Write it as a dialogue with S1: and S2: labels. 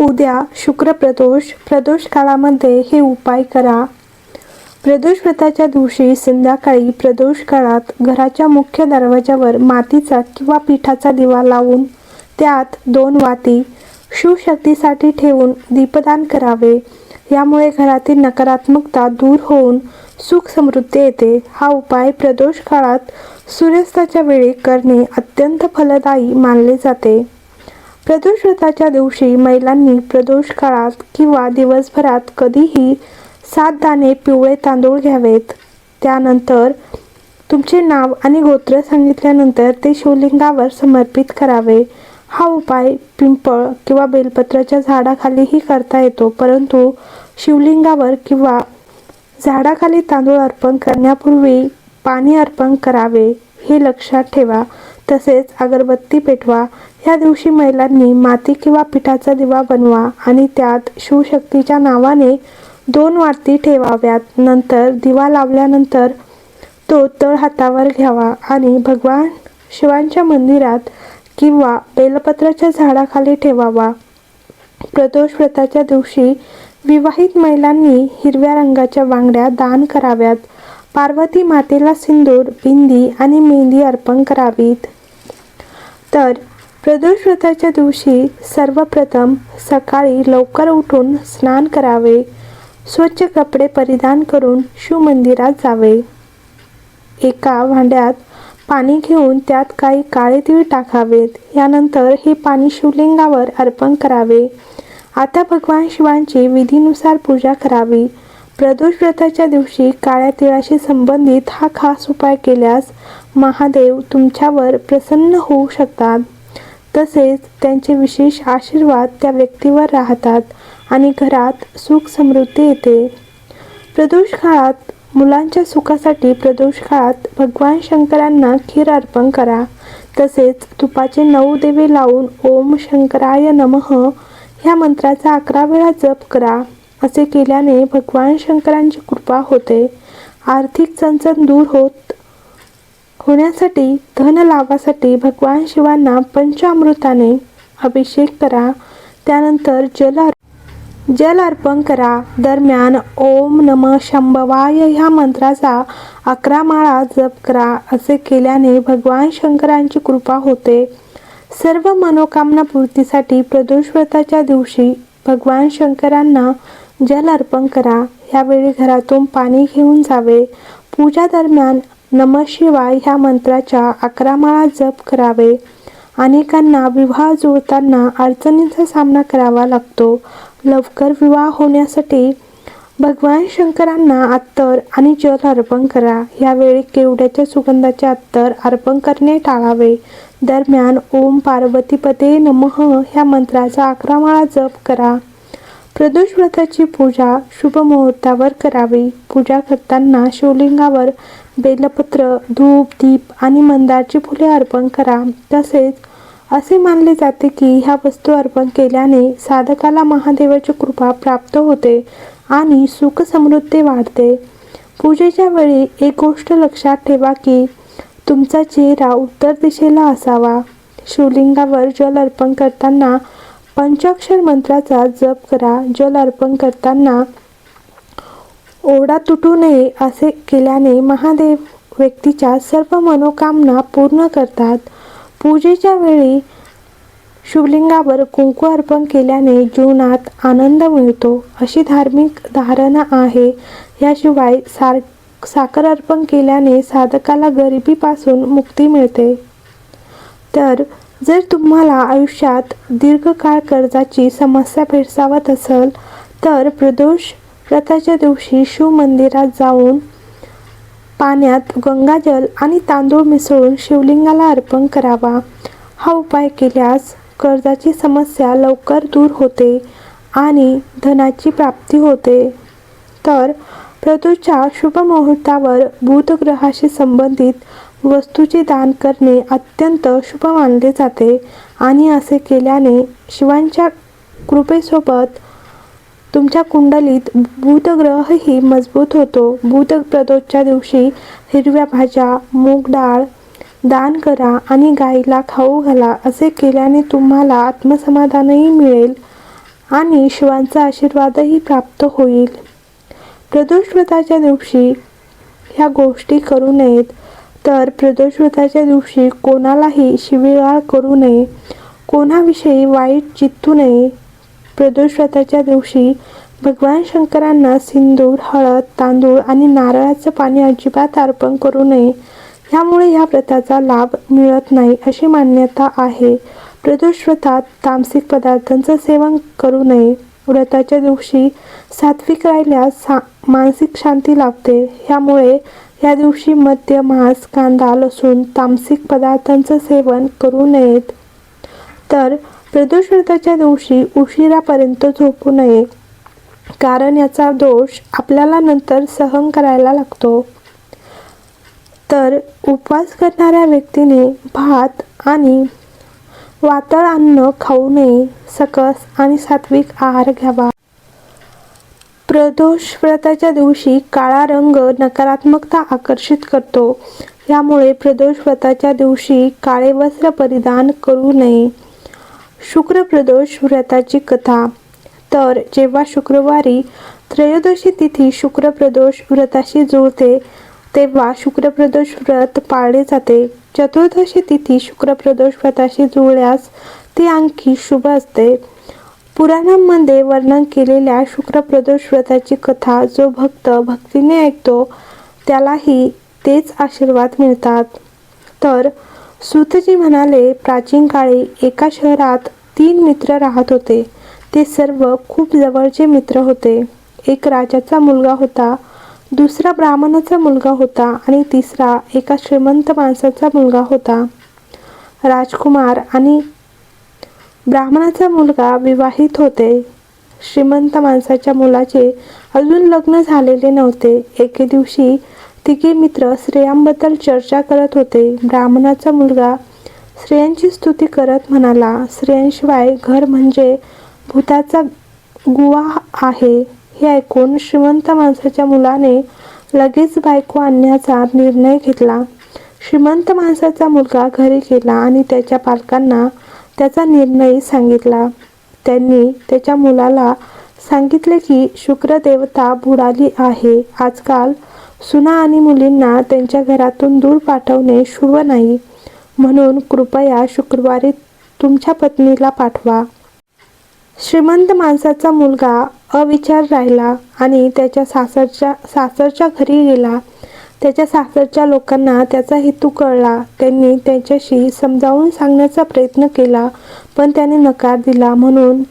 S1: उद्या शुक्र प्रदोष प्रदोष काळामध्ये हे उपाय करा. प्रदोष व्रताच्या दिवशी संध्याकाळी प्रदोष काळात घराच्या मुख्य दरवाजावर मातीचा किंवा पिठाचा दिवा लावून त्यात दोन वाती शिवशक्तीसाठी ठेवून दीपदान करावे. यामुळे घरातील नकारात्मकता दूर होऊन सुख समृद्धी येते. हा उपाय प्रदोष काळात सूर्यास्ताच्या वेळी करणे अत्यंत फलदायी मानले जाते. प्रदोष व्रताच्या दिवशी महिलांनी प्रदोष काळात किंवा दिवसभरात कधीही सात दाणे पिवळे तांदूळ घ्यावेत. त्यानंतर तुमचे नाव आणि गोत्र सांगितल्यानंतर ते शिवलिंगावर समर्पित करावे. हा उपाय पिंपळ किंवा बेलपत्राच्या झाडाखालीही करता येतो परंतु शिवलिंगावर किंवा झाडाखाली तांदूळ अर्पण करण्यापूर्वी पाणी अर्पण करावे हे लक्षात ठेवा. तसेच अगरबत्ती पेटवा. या दिवशी महिलांनी माती किंवा पिठाचा दिवा बनवा आणि त्यात शिवशक्तीच्या नावाने दोन वाती ठेवाव्यात. नंतर दिवा लावल्यानंतर तो तळ हातावर घ्यावा आणि भगवान शिवांच्या मंदिरात किंवा बेलपत्राच्या झाडाखाली ठेवावा. प्रदोष व्रताच्या दिवशी विवाहित महिलांनी हिरव्या रंगाच्या बांगड्या दान कराव्यात. पार्वती मातेला सिंदूर बिंदी आणि मेहंदी अर्पण करावीत. तर प्रदोष व्रताच्या दिवशी सर्वप्रथम सकाळी लवकर उठून स्नान करावे स्वच्छ कपडे परिधान करून शिवमंदिरात जावे. एका भांड्यात पाणी घेऊन त्यात काही काळे तीळ टाकावेत. यानंतर हे पाणी शिवलिंगावर अर्पण करावे. आता भगवान शिवांची विधीनुसार पूजा करावी. प्रदोष व्रताच्या दिवशी काळ्या तिळाशी संबंधित हा खास उपाय केल्यास महादेव तुमच्यावर प्रसन्न होऊ शकतात. तसेच त्यांचे विशेष आशीर्वाद त्या व्यक्तीवर राहतात आणि घरात सुख समृद्धी येते. प्रदोष काळात मुलांच्या सुखासाठी प्रदोष काळात भगवान शंकरांना खीर अर्पण करा. तसेच तुपाचे नऊ देवे लावून ओम शंकराय नमः ह्या मंत्राचा अकरा वेळा जप करा. असे केल्याने भगवान शंकरांची कृपा होते. आर्थिक चणचण दूर होत होण्यासाठी धन लाभासाठी भगवान शिवांना पंचामृताने अभिषेक करा. त्यानंतर जल जल अर्पण करा. दरम्यान ओम नम शंभवाय ह्या मंत्राचा अकरा माळा जप करा. असे केल्याने भगवान शंकरांची कृपा होते. सर्व मनोकामना पूर्तीसाठी प्रदोष व्रताच्या दिवशी भगवान शंकरांना जल अर्पण करा. यावेळी घरातून पाणी घेऊन जावे. पूजा दरम्यान नम शिवाय ह्या मंत्राच्या अकरा माळा जप करावे. अनेकांना विवाह जुळताना अडचणींचा सामना करावा लागतो. लवकर विवाह होण्यासाठी भगवान शंकरांना अत्तर आणि जल अर्पण करा. यावेळी केवड्याच्या सुगंधाचे अत्तर अर्पण करणे टाळावे. दरम्यान ओम पार्वतीपते नमः ह्या मंत्राचा अकरा माळा जप करा. प्रदोष व्रताची पूजा शुभ मुहूर्तावर करावी. पूजा करताना शिवलिंगावर बेलपत्र धूप दीप आणि मंदारची फुले अर्पण करा. तसेच असे मानले जाते की ह्या वस्तू अर्पण केल्याने साधकाला महादेवाची कृपा प्राप्त होते आणि सुख समृद्धी वाढते. पूजेच्या वेळी एक गोष्ट लक्षात ठेवा की तुमचा चेहरा उत्तर दिशेला असावा. शिवलिंगावर जल अर्पण करताना पंचाक्षर मंत्राचा जप करा जल अर्पण करताना ओढा तुटू नये असे केल्याने महादेव व्यक्तीच्या सर्व मनोकामना पूर्ण करतात. पूजेच्या वेळी शिवलिंगावर कुंकू अर्पण केल्याने जीवनात आनंद मिळतो. अशी धार्मिक धारणा आहे. याशिवाय सार साखर अर्पण केल्याने साधकाला गरिबीपासून मुक्ती मिळते. तर जर तुम्हाला आयुष्यात दीर्घकाळ कर्जाची समस्या भेडसावत असेल तर प्रदोष व्रताच्या दिवशी शिव मंदिरात जाऊन पाण्यात गंगाजल आणि तांदूळ मिसळून शिवलिंगाला अर्पण करावा. हा उपाय केल्यास कर्जाची समस्या लवकर दूर होते आणि धनाची प्राप्ती होते. तर प्रदोषच्या शुभ मुहूर्तावर बुधग्रहाशी संबंधित वस्तूचे दान करणे अत्यंत शुभ मानले जाते आणि असे केल्याने शिवांच्या कृपेसोबत तुमच्या कुंडलीत बुधग्रहही मजबूत होतो. बुध प्रदोषच्या दिवशी हिरव्या भाज्या मूग डाळ दान करा आणि गाईला खाऊ घाला. असे केल्याने तुम्हाला आत्मसमाधानही मिळेल आणि शिवांचा आशीर्वादही प्राप्त होईल. प्रदोष व्रताच्या दिवशी ह्या गोष्टी करू नयेत. तर प्रदोषव्रताच्या दिवशी कोणालाही शिवीगाळ करू नये. कोणाविषयी वाईट चित्तू नये. प्रदोषव्रताच्या दिवशी भगवान शंकरांना सिंदूर हळद तांदूळ आणि नारळाचं पाणी अजिबात अर्पण करू नये. ह्यामुळे ह्या व्रताचा लाभ मिळत नाही अशी मान्यता आहे. प्रदोष व्रतात तामसिक पदार्थांचं सेवन करू नये. व्रताच्या दिवशी सात्विक राहिल्यास सा मानसिक शांती लाभते. ह्यामुळे या दिवशी मद्य मांस कांदा लसूण तामसिक पदार्थांचं सेवन करू नयेत. तर प्रदोष व्रताच्या दिवशी उशिरापर्यंत झोपू नये. कारण याचा दोष आपल्याला नंतर सहन करायला लागतो. तर उपवास करणाऱ्या व्यक्तीने भात आणि वातळ अन्न खाऊ नये. सकस आणि सात्विक आहार घ्यावा. प्रदोष व्रताच्या दिवशी काळा रंग नकारात्मकता आकर्षित करतो. यामुळे प्रदोष व्रताच्या दिवशी काळे वस्त्र परिधान करू नये. शुक्र प्रदोष व्रताची कथा. तर जेव्हा शुक्रवारी त्रयोदशी तिथी शुक्र प्रदोष व्रताशी जुळते तेव्हा शुक्रप्रदोष व्रत पाळले जाते. चतुर्दशी तिथी शुक्रप्रदोष व्रताशी जुळल्यास ती आणखी शुभ असते. पुराणांमध्ये वर्णन केलेल्या शुक्रप्रदोष व्रताची कथा जो भक्त भक्तीने ऐकतो त्यालाही तेच आशीर्वाद मिळतात. तर सुतजी म्हणाले प्राचीन काळी एका शहरात तीन मित्र राहत होते. ते सर्व खूप जवळचे मित्र होते. एक राजाचा मुलगा होता दुसरा ब्राह्मणाचा मुलगा होता आणि तिसरा एका श्रीमंत माणसाचा मुलगा होता. राजकुमार आणि ब्राह्मणाचा मुलगा विवाहित होते. श्रीमंत माणसाच्या मुलाचे अजून लग्न झालेले नव्हते. एके दिवशी तिघे मित्र स्त्रियांबद्दल चर्चा करत होते. ब्राह्मणाचा मुलगा स्त्रियांची स्तुती करत म्हणाला स्त्रियांशिवाय घर म्हणजे भूताचा गुवा आहे. हे ऐकून श्रीमंत माणसाच्या मुलाने लगेच बायको आणण्याचा निर्णय घेतला. श्रीमंत माणसाचा मुलगा घरी गेला आणि त्याच्या पालकांना त्याचा निर्णय सांगितला. त्यांनी त्याच्या मुलाला सांगितले की शुक्रदेवता बुडाली आहे. आजकाल सुना आणि मुलींना त्यांच्या घरातून दूर पाठवणे शुभ नाही. म्हणून कृपया शुक्रवारी तुमच्या पत्नीला पाठवा. श्रीमंत माणसाचा मुलगा अविचार राहिला आणि त्याच्या सासरच्या सासरच्या घरी गेला. त्याच्या सासरच्या लोकांना त्याचा हेतू कळला. त्यांनी त्याच्याशी समजावून सांगण्याचा प्रयत्न केला पण त्याने नकार दिला म्हणून